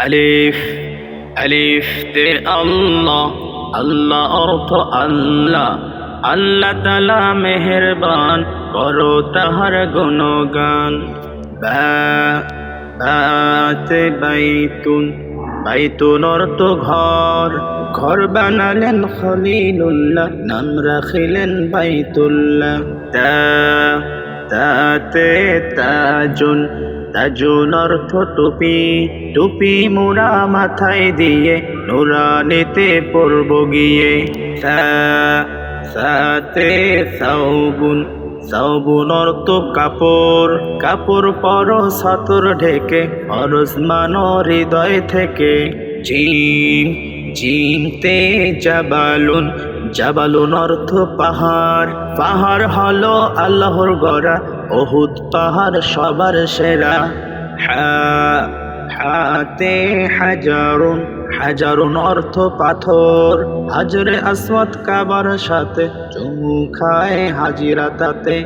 আলিফ আলিফ তে আল্লাহ আল্লাহ অর্থ আল্লাহ আল্লাহ তালা মেহেরবান করো তাহার গুণগান বাতে বাইতুন বাইতুন অর্থ ঘর ঘর বানালেন খলিলুল্লাহ নাম রাখিলেন বাইতুল্লাহ তা তাতে তাজুন তাজুন অর্থ টুপি টুপি মুড়া মাথায় দিয়ে নুরানিতে পড়ব গিয়ে। সা, সাতে সাউবুন সাউবুন অর্থ কাপড় কাপড় পর সতর ঢেকে মানো হৃদয় থেকে। জিম জিমতে জাবালুন জাবালুন অর্থ পাহাড় পাহাড় হলো আল্লাহর গড়া অহুদ পাহাড় সবার সেরা। হাতে হাজার হাজারুন অর্থ পাথর। হাজরে আসমত কাবার সাথে, চুমু খায় হাজিরা তাতে।